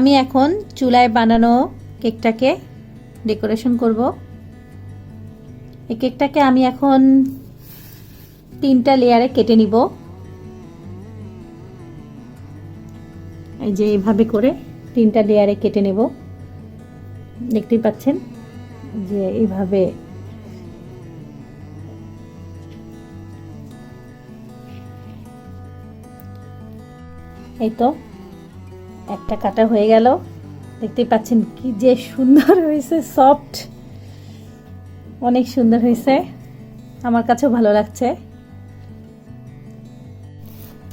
আমি এখন চুলায় বানানো কেকটাকে ডেকোরেশন করব। এই কেকটাকে আমি এখন তিনটা লেয়ারে কেটে নিব। এই যে এইভাবে করে তিনটা লেয়ারে কেটে নেব। দেখতেই পাচ্ছেন যে এইভাবে এই তো একটা কাটা হয়ে গেল। দেখতেই পাচ্ছেন কি যে সুন্দর হয়েছে সফট অনেক সুন্দর হয়েছে। আমার কাছেও ভালো লাগছে।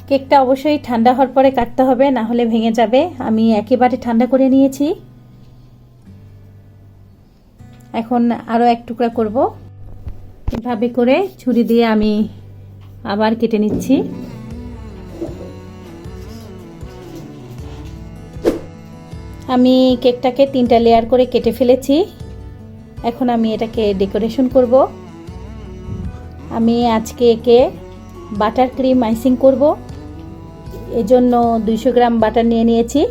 কেকটা অবশ্যই ঠান্ডা হওয়ার পরে কাটতে হবে, না হলে ভেঙে যাবে। আমি একেবারে ঠান্ডা করে নিয়েছি। এখন আরও এক টুকরা করব। এভাবে করে ছুরি দিয়ে আমি আবার কেটে নিচ্ছি। আমি কেকটাকে তিনটা লেয়ার করে কেটে ফেলেছি। এখন আমি এটাকে ডেকোরেশন করব। আমি আজকে একে বাটার ক্রিম আইসিং করব। এজন্য দুইশো গ্রাম বাটার নিয়ে নিয়েছি।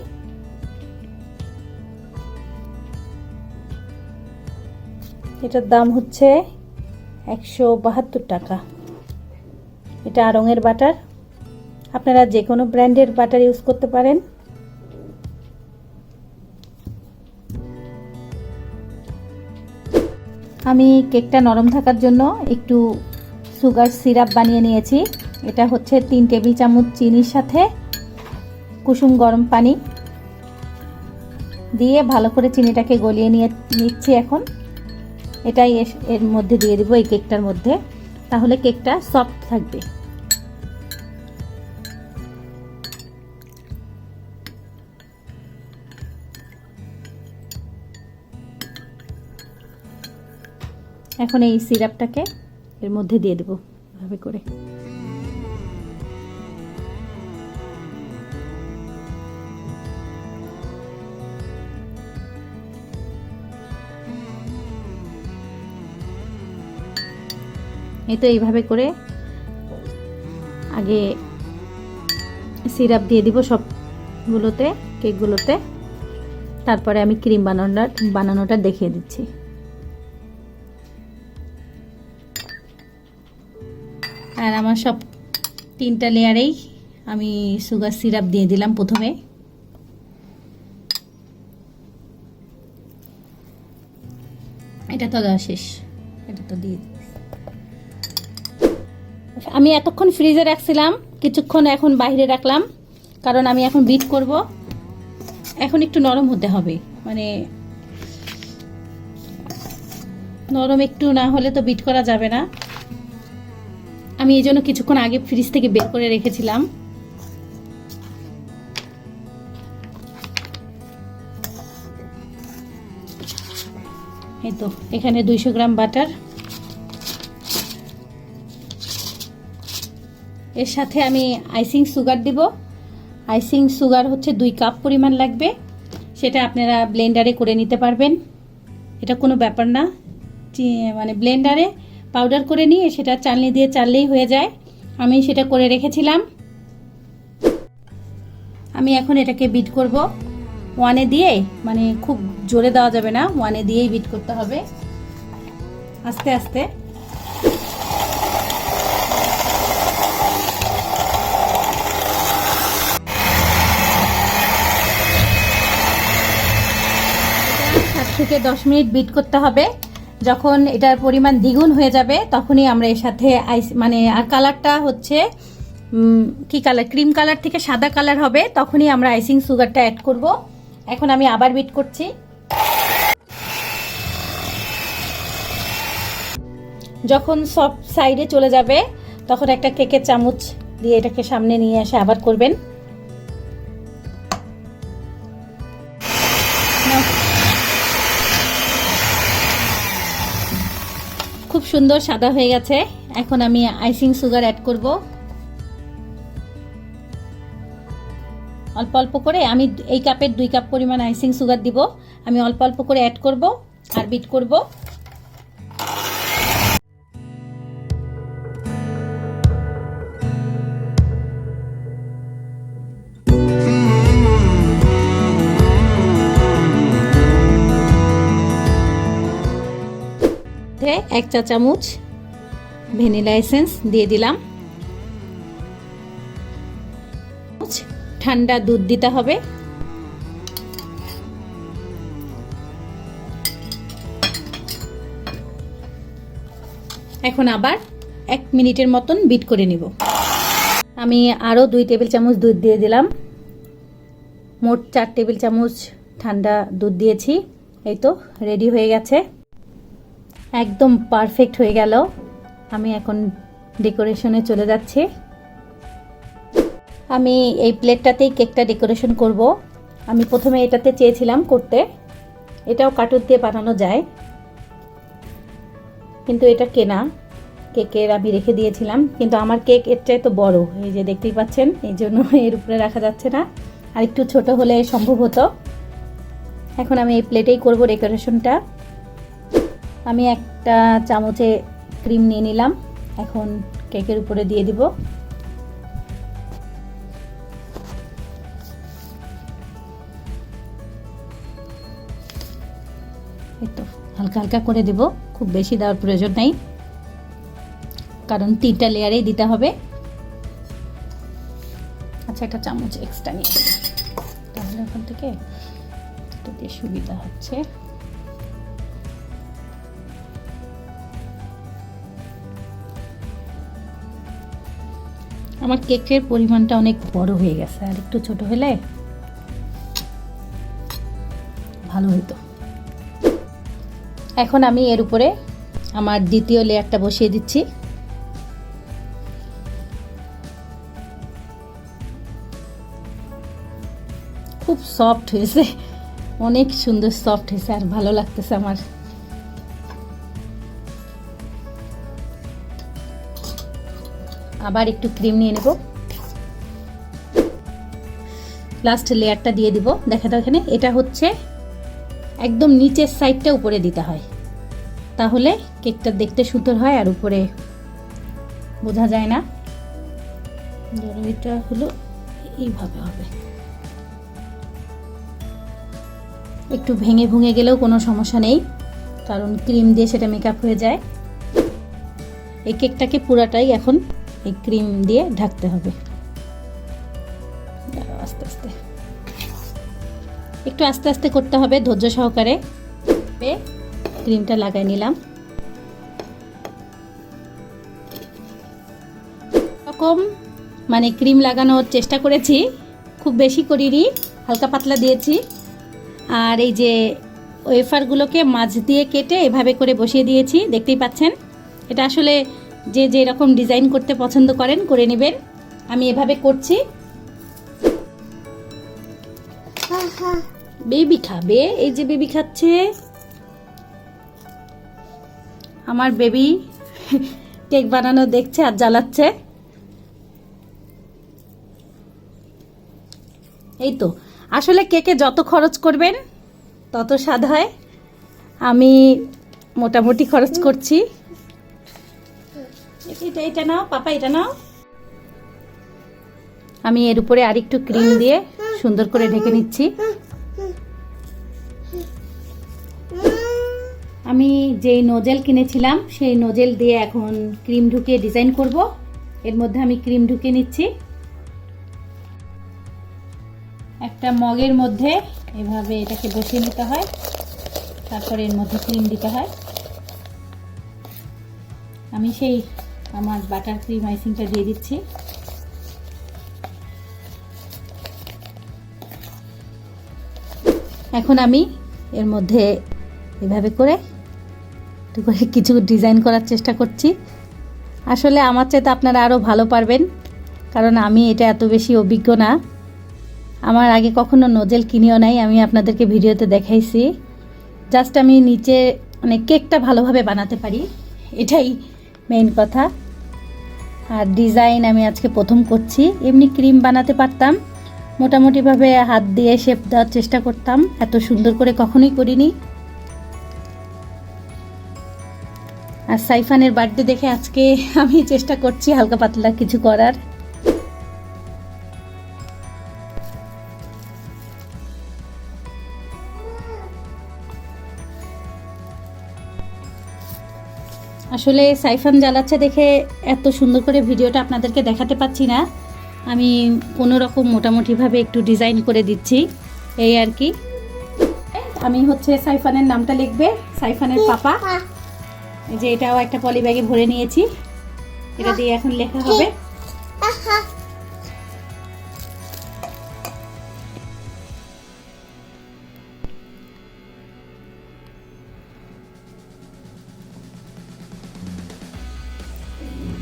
এটার দাম হচ্ছে একশো বাহাত্তর টাকা। এটা আড়ঙের বাটার আপনারা যে কোনো ব্র্যান্ডের বাটার ইউজ করতে পারেন। আমি কেকটা নরম থাকার জন্য একটু সুগার সিরাপ বানিয়ে নিয়েছি। এটা হচ্ছে তিন টেবিল চামচ চিনির সাথে, কুসুম গরম পানি দিয়ে ভালো করে চিনিটাকে গলিয়ে নিয়ে নিচ্ছি এখন। এটাই এর মধ্যে দিয়ে দেবো এই কেকটার মধ্যে। তাহলে কেকটা সফট থাকবে। এখন এই সিরাপটাকে এর মধ্যে দিয়ে দেবো এভাবে করে। এই তো এইভাবে করে আগে সিরাপ দিয়ে দিব সবগুলোতে, কেকগুলোতে। তারপরে আমি ক্রিম বানানোটা বানানোটা দেখিয়ে দিচ্ছি। আর আমার সব তিনটা লেয়ারেই আমি সুগার সিরাপ দিয়ে দিলাম প্রথমে। এটা তো দেওয়া শেষ। এটা তো দিয়ে আমি এতক্ষণ ফ্রিজে রাখছিলাম, কিছুক্ষণ এখন বাইরে রাখলাম, কারণ আমি এখন বিট করব। এখন একটু নরম হতে হবে মানে নরম একটু না হলে তো বিট করা যাবে না। আমি এই জন্য কিছুক্ষণ আগে ফ্রিজ থেকে বের করে রেখেছিলাম। এই তো, এখানে দুইশো গ্রাম বাটার। এর সাথে আমি আইসিং সুগার দিব। আইসিং সুগার হচ্ছে দুই কাপ পরিমাণ লাগবে। সেটা আপনারা ব্লেন্ডারে করে নিতে পারবেন। এটা কোনো ব্যাপার না। মানে ব্লেন্ডারে পাউডার করে নিয়ে সেটা চালনি দিয়ে চাললেই হয়ে যায়। আমি সেটা করে রেখেছিলাম। আমি এখন এটাকে বিট করব। ওয়ানে দিয়ে মানে খুব জোরে দেওয়া যাবে না, ওয়ানে দিয়েই বিট করতে হবে। আস্তে আস্তে। সাত থেকে দশ মিনিট বিট করতে হবে। যখন এটার পরিমাণ দ্বিগুণ হয়ে যাবে, তখনই আমরা এর সাথে আইস মানে আর কালারটা হচ্ছে কি কালার ক্রিম কালার থেকে সাদা কালার হবে, তখনই আমরা আইসিং সুগারটা অ্যাড করব। এখন আমি আবার বিট করছি। যখন সব সাইডে চলে যাবে, তখন একটা কেকের চামচ দিয়ে এটাকে সামনে নিয়ে এসে আবার করবেন। সুন্দর সাদা হয়ে গেছে। এখন আমি আইসিং সুগার অ্যাড করব। অল্প অল্প করে আমি এই কাপের দুই কাপ পরিমাণ আইসিং সুগার দিব। আমি অল্প অল্প করে অ্যাড করব আর বিট করব। মধ্যে এক চা চামচ ভ্যানিলা এসেন্স দিয়ে দিলাম। ঠান্ডা দুধ দিতে হবে। এখন আবার এক মিনিটের মতন বিট করে নিব। আমি আরও দুই টেবিল চামচ দুধ দিয়ে দিলাম। মোট চার টেবিল চামচ ঠান্ডা দুধ দিয়েছি। এই তো রেডি হয়ে গেছে। একদম পারফেক্ট হয়ে গেল। আমি এখন ডেকোরেশনে চলে যাচ্ছি। আমি এই প্লেটটাতেই কেকটা ডেকোরেশন করব। আমি প্রথমে এটাতে চেয়েছিলাম করতে। এটাও কাটুর দিয়ে বানানো যায়। কিন্তু এটা কেনা। কেকের আমি রেখে দিয়েছিলাম। কিন্তু আমার কেক এর চাই তো বড়। এই যে দেখতেই পাচ্ছেন, এই জন্য এর উপরে রাখা যাচ্ছে না। আর একটু ছোট হলে সম্ভব হতো। এখন আমি এই প্লেটেই করব ডেকোরেশনটা আমি একটা চামচে ক্রিম নিয়ে নিলাম। এখন কেকের উপরে দিয়ে দিব। তো, হালকা হালকা করে দেব। খুব বেশি দেওয়ার প্রয়োজন নেই। কারণ তিনটা লেয়ারেই দিতে হবে। আচ্ছা একটা চামচ এক্সট্রা নিয়ে তাহলে ওখান থেকে একটু সুবিধা হচ্ছে। আমার কেকের পরিমাণটা অনেক বড় হয়ে গেছে, আর একটু ছোট হলে ভালো হতো এখন আমি এর উপরে আমার দ্বিতীয় লেয়ারটা বসিয়ে দিচ্ছি। খুব সফট হয়েছে, অনেক সুন্দর সফট হয়েছে, আর ভালো লাগতেছে আমার। আবার একটু ক্রিম নিয়ে নেব। লাস্ট লেয়ারটা দিয়ে দিব। দেখা দাও এখানে। এটা হচ্ছে একদম নিচের সাইডটা উপরে দিতে হয়। তাহলে কেকটা দেখতে সুন্দর হয় আর উপরে বোঝা যায় না। এটা হলো এইভাবে হবে। একটু ভেঙে ভুঙে গেলেও কোনো সমস্যা নেই, কারণ ক্রিম দিয়ে সেটা মেকআপ হয়ে যায়। এই কেকটাকে পুরাটাই এখন এই ক্রিম দিয়ে ঢাকতে হবে। আস্তে আস্তে। একটু আস্তে আস্তে করতে হবে, ধৈর্য সহকারে। ক্রিমটা লাগাই নিলাম। রকম মানে ক্রিম লাগানোর চেষ্টা করেছি, খুব বেশি করিনি, হালকা পাতলা দিয়েছি। আর এই যে ওয়েফারগুলোকে মাছ দিয়ে কেটে এভাবে করে বসিয়ে দিয়েছি, দেখতেই পাচ্ছেন? এটা আসলে যে যে রকম ডিজাইন করতে পছন্দ করেন করে নেবেন। আমি এভাবে করছি। বেবি খাবে। এই যে বেবি খাচ্ছে। আমার বেবি কেক বানানো দেখছে আর জ্বালাচ্ছে। এই তো। আসলে কেকে যত খরচ করবেন তত স্বাদ হয়। আমি মোটামুটি খরচ করছি। এটা এটা নাও, পাপা, এটা নাও। আমি এর উপরে আরেকটু ক্রিম দিয়ে সুন্দর করে ঢেকে নিচ্ছি। আমি যেই নোজেল কিনেছিলাম, সেই নোজেল দিয়ে এখন ক্রিম ঢুকিয়ে ডিজাইন করব। এর মধ্যে আমি ক্রিম ঢুকিয়ে নিচ্ছি। একটা মগের মধ্যে এভাবে এটাকে বসিয়ে নিতে হয়। তারপরে এর মধ্যে ক্রিম দিতে হয়। আমি সেই আমার বাটার ক্রিম আইসিংটা দিয়ে দিচ্ছি। এখন আমি এর মধ্যে এভাবে করে একটু করে কিছু ডিজাইন করার চেষ্টা করছি। আসলে আমার চাইতে আপনারা আরও ভালো পারবেন, কারণ আমি এটা এত বেশি অভিজ্ঞ না। আমার আগে কখনো নোজেল কিনিও নাই, আমি আপনাদেরকে ভিডিওতে দেখাইছি। জাস্ট আমি নিচে মানে কেকটা ভালোভাবে বানাতে পারি, এটাই মেইন কথা। আর ডিজাইন আমি আজকে প্রথম করছি। এমনি ক্রিম বানাতে পারতাম। মোটামুটিভাবে হাত দিয়ে শেপ দেওয়ার চেষ্টা করতাম। এত সুন্দর করে কখনোই করিনি। আর সাইফানের বার্থডে দেখে আজকে আমি চেষ্টা করছি হালকা পাতলা কিছু করার। আসলে সাইফান জ্বালাচ্ছে দেখে এত সুন্দর করে ভিডিওটা আপনাদেরকে দেখাতে পাচ্ছি না। আমি কোনো রকম মোটামুটিভাবে একটু ডিজাইন করে দিচ্ছি, এই আর কি। আমি হচ্ছে সাইফানের নামটা লিখবে, সাইফানের পাপা। এই যে এটাও একটা পলি ব্যাগে ভরে নিয়েছি। এটা দিয়ে এখন লেখা হবে।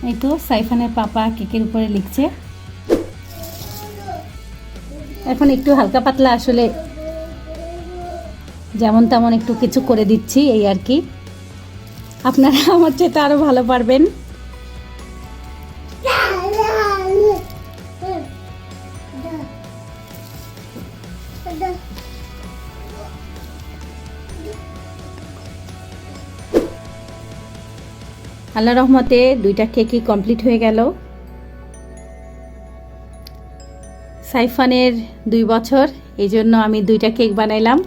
এই তো সাইফানের পাপা কেকের উপরে লিখছে। এখন একটু হালকা পাতলা আসলে যেমন তেমন একটু কিছু করে দিচ্ছি এই আর কি। আপনারা আমার চেয়ে আরও ভালো পারবেন। আল্লাহ রহমতে দুইটা কেকই কমপ্লিট হয়ে গেল। সাইফানের দুই বছর, এই জন্য আমি দুইটা কেক বানাইলাম।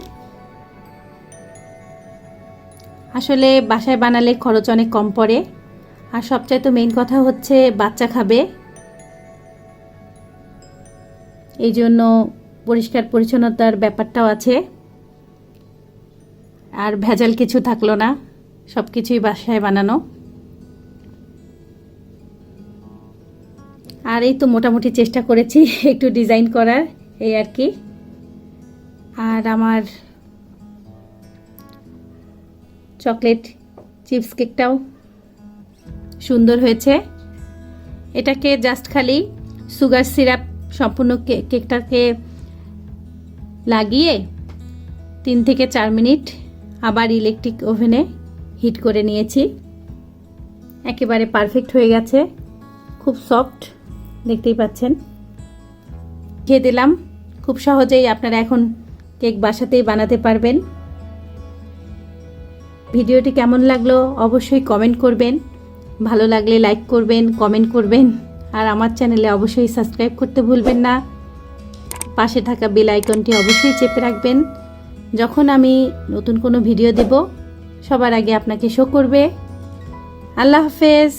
আসলে বাসায় বানালে খরচ অনেক কম পড়ে। আর সবচেয়ে তো মেইন কথা হচ্ছে বাচ্চা খাবে। এই জন্য পরিষ্কার পরিচ্ছন্নতার ব্যাপারটাও আছে। আর ভেজাল কিছু থাকল না সব কিছুই বাসায় বানানো। আর এই তো মোটামুটি চেষ্টা করেছি একটু ডিজাইন করার, এই আর কি। আর আমার চকলেট চিপস কেকটাও সুন্দর হয়েছে। এটাকে জাস্ট খালি সুগার সিরাপ সম্পূর্ণ কেকটাকে লাগিয়ে তিন থেকে চার মিনিট আবার ইলেকট্রিক ওভেনে হিট করে নিয়েছি। একেবারে পারফেক্ট হয়ে গেছে। খুব সফট দেখতেই পাচ্ছেন। খেয়ে দিলাম। খুব সহজেই আপনারা এখন কেক বাসাতেই বানাতে পারবেন। ভিডিওটি কেমন লাগল অবশ্যই কমেন্ট করবেন। ভালো লাগলে লাইক করবেন, কমেন্ট করবেন। আর আমার চ্যানেলে অবশ্যই সাবস্ক্রাইব করতে ভুলবেন না। পাশে থাকা বেল আইকনটি অবশ্যই চেপে রাখবেন। যখন আমি নতুন কোনো ভিডিও দেব, সবার আগে আপনাকে শো করবে। আল্লাহ হাফেজ।